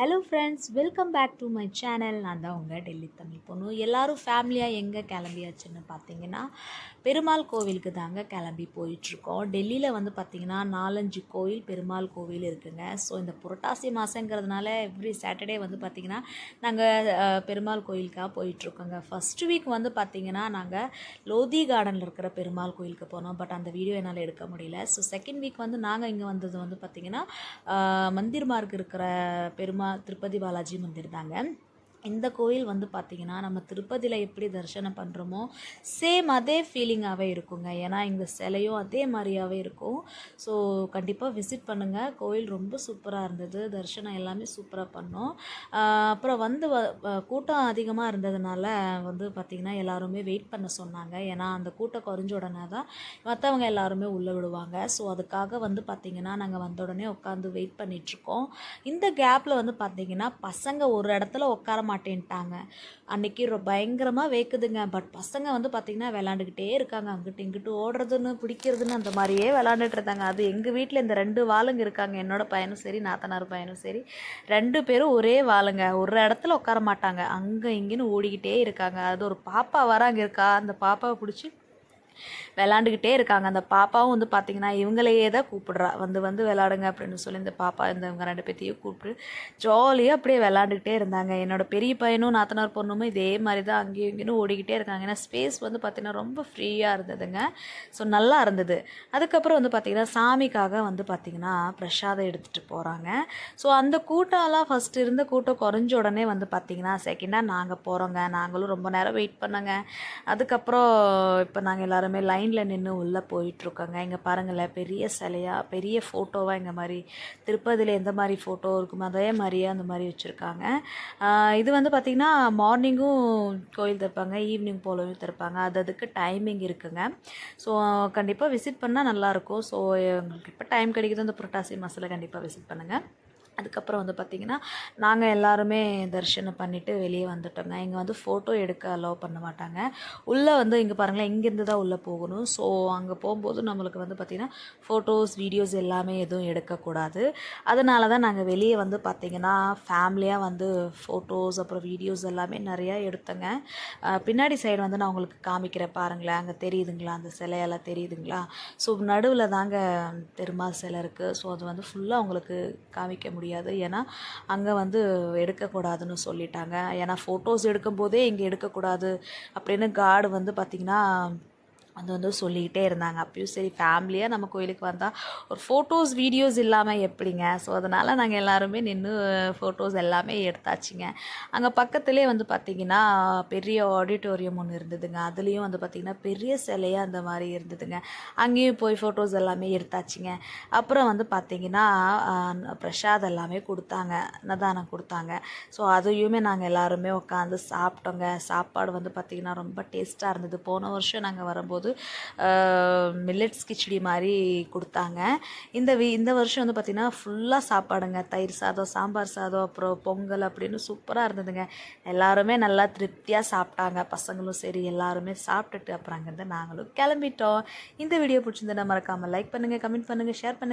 Hello friends welcome back to my channel நான் தான் உங்கள் டெல்லி தமிழ் பொண்ணு. எல்லாரும் ஃபேமிலியாக எங்கே கிளம்பியாச்சுன்னு பார்த்தீங்கன்னா பெருமாள் கோவிலுக்கு தாங்க கிளம்பி போயிட்டுருக்கோம். டெல்லியில் வந்து பார்த்திங்கன்னா நாலஞ்சு கோயில் பெருமாள் கோவில் இருக்குங்க. ஸோ இந்த புரட்டாசி மாதங்கிறதுனால எவ்ரி சாட்டர்டே வந்து பார்த்திங்கன்னா நாங்கள் பெருமாள் கோயிலுக்காக போயிட்டுருக்கோங்க. ஃபஸ்ட் வீக் வந்து பார்த்திங்கன்னா நாங்கள் லோதி கார்டனில் இருக்கிற பெருமாள் கோயிலுக்கு போனோம். பட் அந்த வீடியோ என்னால் எடுக்க முடியல. ஸோ செகண்ட் வீக் வந்து நாங்கள் இங்கே வந்தது வந்து பார்த்திங்கன்னா மந்திர் மார்க் இருக்கிற பெருமாள் திருப்பதி பாலாஜி மந்திர் தாங்க இந்த கோயில் வந்து பார்த்திங்கன்னா நம்ம திருப்பதியில் எப்படி தரிசனம் பண்ணுறோமோ சேம் அதே ஃபீலிங்காகவே இருக்குங்க. ஏன்னா இந்த சிலையும் அதே மாதிரியாகவே இருக்கும். ஸோ கண்டிப்பாக விசிட் பண்ணுங்கள் கோயில் ரொம்ப சூப்பராக இருந்தது. தரிசனம் எல்லாமே சூப்பராக பண்ணோம். அப்புறம் வந்து கூட்டம் அதிகமாக இருந்ததுனால வந்து பார்த்திங்கன்னா எல்லாருமே வெயிட் பண்ண சொன்னாங்க. ஏன்னா அந்த கூட்டம் குறைஞ்ச உடனே தான் மற்றவங்க எல்லாருமே உள்ளே விடுவாங்க. ஸோ அதுக்காக வந்து பார்த்திங்கன்னா நாங்கள் வந்த உடனே உட்காந்து வெயிட் பண்ணிகிட்ருக்கோம் இந்த கேப்பில் வந்து பார்த்திங்கன்னா பசங்க ஒரு இடத்துல உட்கார மாட்டேன்ட்டாங்க. அன்னைக்கு ரொம்ப பயங்கரமாக வேக்குதுங்க. பட் பசங்க வந்து பார்த்திங்கன்னா விளாண்டுக்கிட்டே இருக்காங்க. அங்கிட்டு இங்கிட்டு ஓடுறதுன்னு பிடிக்கிறதுன்னு அந்த மாதிரியே விளாண்டுட்டு இருந்தாங்க. அது எங்கள் வீட்டில் இந்த ரெண்டு வாளுங்க இருக்காங்க. என்னோட பையனும் சரி நாத்தனார் பையனும் சரி. ரெண்டு பேரும் ஒரே வாளுங்க. ஒரு இடத்துல உட்கார மாட்டாங்க. அங்கே இங்கேன்னு ஓடிக்கிட்டே இருக்காங்க. அது ஒரு பாப்பா வராங்க இருக்கா? அந்த பாப்பாவை பிடிச்சி விளாண்டுக்கிட்டே இருக்காங்க. அந்த பாப்பாவும் வந்து பார்த்திங்கன்னா இவங்களையே தான் கூப்பிடுறா. வந்து வந்து விளாடுங்க அப்படின்னு சொல்லி இந்த பாப்பா இந்த இவங்க ரெண்டு பேர்த்தையும் கூப்பிட்டு ஜாலியாக அப்படியே விளாண்டுக்கிட்டே இருந்தாங்க. என்னோடய பெரிய பையனும் நாத்தனார் பொண்ணுமே இதே மாதிரி தான் அங்கேயும் இங்கேயும் ஓடிக்கிட்டே இருக்காங்க. ஏன்னா ஸ்பேஸ் வந்து பார்த்திங்கன்னா ரொம்ப ஃப்ரீயாக இருந்ததுங்க. ஸோ நல்லா இருந்தது. அதுக்கப்புறம் வந்து பார்த்திங்கன்னா சாமிக்காக வந்து பார்த்திங்கன்னா பிரசாதம் எடுத்துகிட்டு போகிறாங்க ஸோ அந்த கூட்டம்லாம் ஃபஸ்ட்டு இருந்த கூட்டம் குறைஞ்ச உடனே வந்து பார்த்திங்கன்னா செகண்டாக நாங்கள் போகிறோங்க நாங்களும் ரொம்ப நேரம் வெயிட் பண்ணோங்க. அதுக்கப்புறம் இப்போ நாங்கள் எல்லோரும் லைனில் நின்று உள்ளே போயிட்டுருக்காங்க. இங்கே பாருங்களேன் பெரிய சிலையாக பெரிய ஃபோட்டோவாக இங்கே மாதிரி திருப்பதியில் எந்த மாதிரி ஃபோட்டோ இருக்குமோ அதே மாதிரியே அந்த மாதிரி வச்சுருக்காங்க. இது வந்து பார்த்திங்கன்னா மார்னிங்கும் கோயில் திறப்பாங்க ஈவினிங் போலவும் திறப்பாங்க. அது அதுக்கு டைமிங் இருக்குங்க. ஸோ கண்டிப்பாக விசிட் பண்ணால் நல்லாயிருக்கும் ஸோ எங்களுக்கு இப்போ டைம் கிடைக்குதோ. அந்த புரட்டாசி மாதத்தில் கண்டிப்பாக விசிட் பண்ணுங்கள் அதுக்கப்புறம் வந்து பார்த்திங்கன்னா நாங்கள் எல்லாருமே தரிசனம் பண்ணிவிட்டு வெளியே வந்துட்டோங்க. இங்கே வந்து ஃபோட்டோ எடுக்க அலோவ் பண்ண மாட்டாங்க. உள்ளே வந்து இங்கே பாருங்களேன் இங்கேருந்து தான் உள்ளே போகணும். ஸோ அங்கே போகும்போது நம்மளுக்கு வந்து பார்த்திங்கன்னா ஃபோட்டோஸ் வீடியோஸ் எல்லாமே எதுவும் எடுக்கக்கூடாது. அதனால தான் நாங்கள் வெளியே வந்து பார்த்திங்கன்னா ஃபேமிலியாக வந்து ஃபோட்டோஸ் அப்புறம் வீடியோஸ் எல்லாமே நிறையா எடுத்தோங்க. பின்னாடி சைடு வந்து நான் உங்களுக்கு காமிக்கிறேன் பாருங்களேன். அங்கே தெரியுதுங்களா? அந்த சிலையெல்லாம் தெரியுதுங்களா? ஸோ நடுவில் தாங்க பெருமாள் சிலை இருக்குது ஸோ அது வந்து ஃபுல்லாக உங்களுக்கு காமிக்க முடியும். முடியாது. ஏன்னா அங்கே வந்து எடுக்கக்கூடாதுன்னு சொல்லிட்டாங்க. ஏன்னா ஃபோட்டோஸ் எடுக்கும்போதே இங்கே எடுக்கக்கூடாது. அப்படின்னு கார்டு வந்து பார்த்திங்கன்னா அது வந்து சொல்லிக்கிட்டே இருந்தாங்க. அப்பயும் சரி ஃபேமிலியாக நம்ம கோயிலுக்கு வந்தால் ஒரு ஃபோட்டோஸ் வீடியோஸ் இல்லாமல் எப்படிங்க? ஸோ அதனால் நாங்கள் எல்லாருமே நின்று ஃபோட்டோஸ் எல்லாமே எடுத்தாச்சுங்க. அங்கே பக்கத்துலேயே வந்து பார்த்திங்கன்னா பெரிய ஆடிட்டோரியம் ஒன்று இருந்ததுங்க. அதுலேயும் வந்து பார்த்திங்கன்னா பெரிய சிலையாக அந்த மாதிரி இருந்ததுங்க. அங்கேயும் போய் ஃபோட்டோஸ் எல்லாமே எடுத்தாச்சுங்க. அப்புறம் வந்து பார்த்திங்கன்னா பிரசாத் எல்லாமே கொடுத்தாங்க. அன்னதானம் கொடுத்தாங்க. ஸோ அதையுமே நாங்கள் எல்லாருமே உட்காந்து சாப்பிட்டோங்க. சாப்பாடு வந்து பார்த்திங்கன்னா ரொம்ப டேஸ்ட்டாக இருந்தது. போன வருஷம் நாங்கள் வரும்போது மில்லட்ஸ் கிச்சடி மாதிரி கொடுத்தாங்க. இந்த வி இந்த வருஷம் வந்து பார்த்திங்கன்னா ஃபுல்லாக சாப்பாடுங்க. தயிர் சாதம் சாம்பார் சாதம் அப்புறம் பொங்கல் அப்படின்னு சூப்பராக இருந்ததுங்க. எல்லாருமே நல்லா திருப்தியாக சாப்பிட்டாங்க. பசங்களும் சரி எல்லாருமே சாப்பிட்டுட்டு அப்புறம் அங்கேருந்து நாங்களும் கிளம்பிட்டோம். இந்த வீடியோ பிடிச்சிருந்தா மறக்காமல் லைக் பண்ணுங்கள் கமெண்ட் பண்ணுங்கள் ஷேர் பண்ணுங்கள்